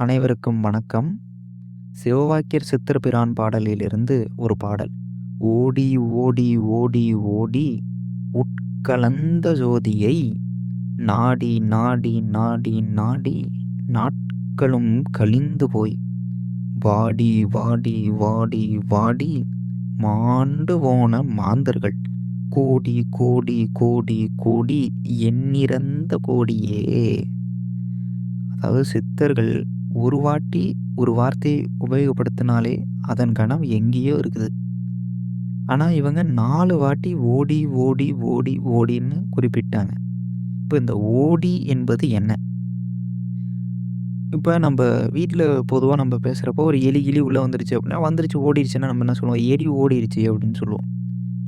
அனைவருக்கும் வணக்கம். சிவவாக்கியர் சித்திரபிரான் பாடலிலிருந்து ஒரு பாடல். ஓடி ஓடி ஓடி ஓடி உட்கலந்த ஜோதியை நாடி நாடி நாடி நாடி நாட்களும் கழிந்து போய் வாடி வாடி வாடி வாடி மாண்டு போன மாந்தர்கள். கோடி கோடி கோடி கோடி எண்ணிறந்த கோடியே. அதாவது சித்தர்கள் ஒரு வாட்டி ஒரு வார்த்தையை உபயோகப்படுத்தினாலே அதன் கணம் எங்கேயோ இருக்குது. ஆனால் இவங்க நாலு வாட்டி ஓடி ஓடி ஓடி ஓடின்னு குறிப்பிட்டாங்க. இப்போ இந்த ஓடி என்பது என்ன? இப்போ நம்ம வீட்டில் பொதுவாக நம்ம பேசுகிறப்போ ஒரு எலி கிளி உள்ளே வந்துருச்சு அப்படின்னா வந்துருச்சு ஓடிடுச்சுன்னா நம்ம என்ன சொல்லுவோம்? எலி ஓடிடுச்சு அப்படின்னு சொல்லுவோம்.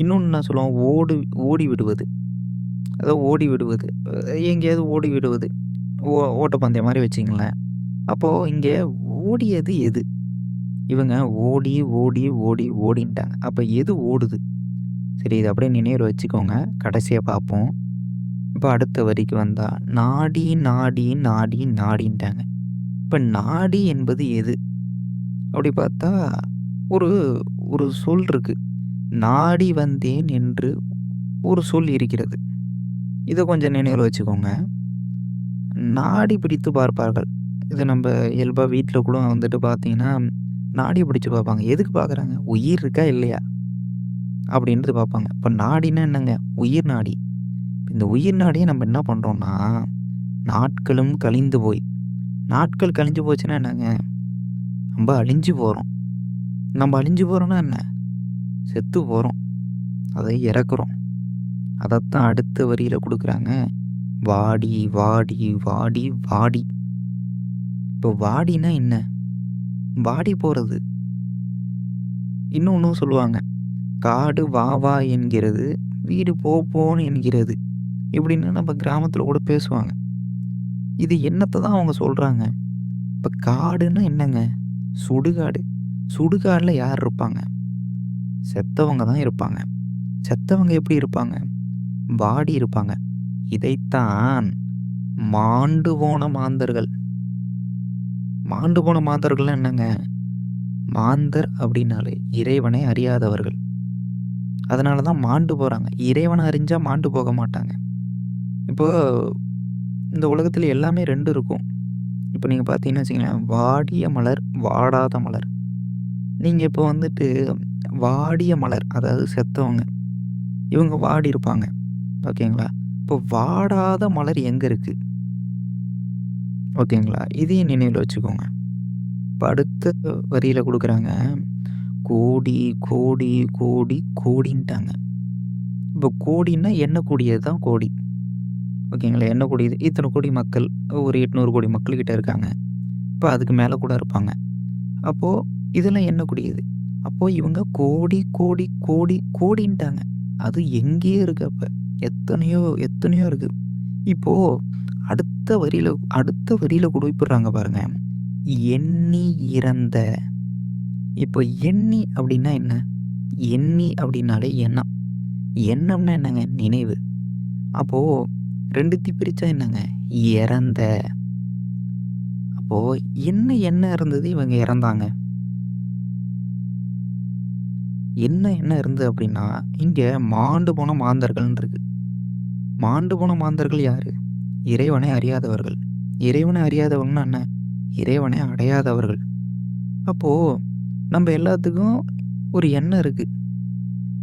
இன்னொன்று என்ன சொல்லுவோம்? ஓடு ஓடி விடுவது. அதாவது ஓடி விடுவது. எங்கேயாவது ஓடி விடுவது. ஓ ஓட்டப்பந்தயம் மாதிரி வச்சிங்களேன். அப்போது இங்கே ஓடியது எது? இவங்க ஓடி ஓடி ஓடி ஓடின்ட்டாங்க. அப்போ எது ஓடுது? சரி இதை அப்படியே நினைவில் வச்சுக்கோங்க. கடைசியாக பார்ப்போம். இப்போ அடுத்த வரிக்கு வந்தால் நாடி நாடி நாடி நாடின்ட்டாங்க. இப்போ நாடி என்பது எது? அப்படி பார்த்தா ஒரு ஒரு சொல் இருக்குது நாடி வந்தேன் என்று ஒரு சொல் இருக்கிறது. இதை கொஞ்சம் நினைவில் வச்சுக்கோங்க. நாடி பிடித்து பார்ப்பார்கள். இது நம்ம இயல்பாக வீட்டில் கூட வந்துட்டு பார்த்தீங்கன்னா நாடி பிடிச்சு பார்ப்பாங்க. எதுக்கு பார்க்குறாங்க? உயிர் இருக்கா இல்லையா? அப்படின்றது பார்ப்பாங்க. இப்போ நாடினா என்னங்க? உயிர் நாடி. இந்த உயிர் நாடியை நம்ம என்ன பண்ணுறோம்னா நாட்களும் கழிந்து போய் நாட்கள் கழிஞ்சு போச்சுன்னா என்னங்க? நம்ம அழிஞ்சு போகிறோம் நம்ம அழிஞ்சு போகிறோன்னா என்ன? செத்து போகிறோம் அதை இறக்குறோம். அதைத்தான் அடுத்த வரியில் கொடுக்குறாங்க. வாடி வாடி வாடி வாடி. இப்போ வாடினா என்ன? வாடி போகிறது இன்னொன்றும் சொல்லுவாங்க காடு வா வா என்கிறது வீடு போ போன்னு என்கிறது இப்படின்னு நம்ம கிராமத்தில் கூட பேசுவாங்க. இது என்னத்தை தான் அவங்க சொல்கிறாங்க இப்போ காடுன்னா என்னங்க? சுடுகாடு. சுடுகாடில் யார் இருப்பாங்க? செத்தவங்க தான் இருப்பாங்க. செத்தவங்க எப்படி இருப்பாங்க? வாடி இருப்பாங்க. இதைத்தான் மாண்டு போன மாந்தர்கள். மாண்டு போன மாந்தர்கள்லாம் என்னங்க? மாந்தர் அப்படின்னாலே இறைவனை அறியாதவர்கள். அதனால தான் மாண்டு போகிறாங்க இறைவனை அறிஞ்சால் மாண்டு போக மாட்டாங்க. இப்போ இந்த உலகத்தில் எல்லாமே ரெண்டு இருக்கும். இப்போ நீங்கள் பார்த்தீங்கன்னு வச்சுங்களேன் வாடிய மலர் வாடாத மலர். நீங்கள் இப்போ வந்துட்டு வாடிய மலர் அதாவது செத்தவங்க இவங்க வாடி இருப்பாங்க ஓகேங்களா? இப்போ வாடாத மலர் எங்கே இருக்குது ஓகேங்களா? இதையும் நினைவில் வச்சுக்கோங்க. படுத்த அடுத்த வரியில் கொடுக்குறாங்க. கோடி கோடி கோடி கோடின்ட்டாங்க. இப்போ கோடின்னா எண்ணக்கூடியது தான் கோடி. ஓகேங்களா? எண்ணக்கூடியது இத்தனை கோடி மக்கள் ஒரு எட்நூறு கோடி மக்கள்கிட்ட இருக்காங்க. இப்போ அதுக்கு மேலே கூட இருப்பாங்க. அப்போது இதெல்லாம் எண்ணக்கூடியது அப்போது இவங்க கோடி கோடி கோடி கோடின்ட்டாங்க. அது எங்கேயே இருக்கு அப்போ. எத்தனையோ எத்தனையோ இருக்குது இப்போது அடுத்த வரியில் அடுத்த வரியில் குறிப்பிடுறாங்க பாருங்க. எண்ணி இறந்த. இப்போ எண்ணி அப்படின்னா என்ன? எண்ணி அப்படின்னாலே எண்ணம். எண்ணம்னா என்னங்க? நினைவு. அப்போது ரெண்டுத்தையும் பிரித்தா என்னங்க? இறந்த. அப்போது என்ன என்ன இருந்தது? இவங்க இறந்தாங்க. என்ன என்ன இருந்தது அப்படின்னா இங்கே மாண்டு போன மாந்தர்கள்னு இருக்கு. மாண்டு போன மாந்தர்கள் யாரு? இறைவனை அறியாதவர்கள். இறைவனை அறியாதவங்கன்னா என்ன? இறைவனை அடையாதவர்கள். அப்போது நம்ம எல்லாத்துக்கும் ஒரு எண்ணம் இருக்குது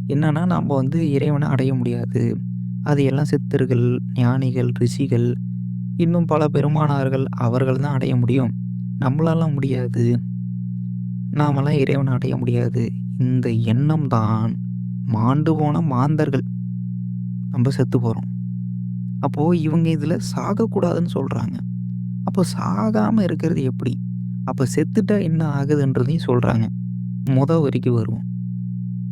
என்னன்னா நம்ம வந்து இறைவனை அடைய முடியாது. அது எல்லாம் சித்தர்கள் ஞானிகள் ரிஷிகள் இன்னும் பல பெருமானார்கள் அவர்கள் தான் அடைய முடியும். நம்மளாலாம் முடியாது. நாமெல்லாம் இறைவனை அடைய முடியாது. இந்த எண்ணம் தான் மாண்டு போன மாந்தர்கள். நம்ம செத்து போகிறோம் அப்போது இவங்க இதில் சாகக்கூடாதுன்னு சொல்கிறாங்க அப்போ சாகாமல் இருக்கிறது எப்படி? அப்போ செத்துட்டா என்ன ஆகுதுன்றதையும் சொல்கிறாங்க முத வரைக்கும் வருவோம்.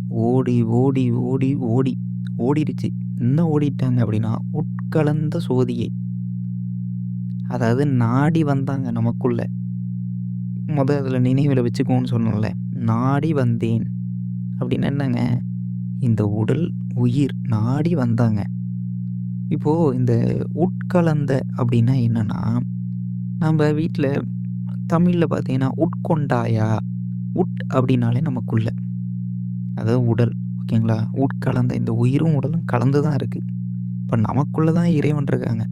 ஓடி ஓடி ஓடி ஓடி. ஓடிடுச்சு. என்ன ஓடிட்டாங்க அப்படின்னா உட்கலந்த சோதியை அதாவது நாடி வந்தாங்க நமக்குள்ள. முத அதில் நினைவில் வச்சுக்கோன்னு சொன்னோம்ல நாடி வந்தேன். அப்படின்னு என்னங்க? இந்த உடல் உயிர் நாடி வந்தாங்க. இப்போது இந்த உட்கலந்த அப்படின்னா என்னென்னா நம்ம வீட்டில் தமிழில் பார்த்தீங்கன்னா, உட்கொண்டாயா? உட் அப்படின்னாலே நமக்குள்ள. அதாவது உடல். ஓகேங்களா? உட்கலந்த இந்த உயிரும், உடலும் கலந்து தான் இருக்குது இப்போ நமக்குள்ளே தான் இறைவன் இருக்காங்க.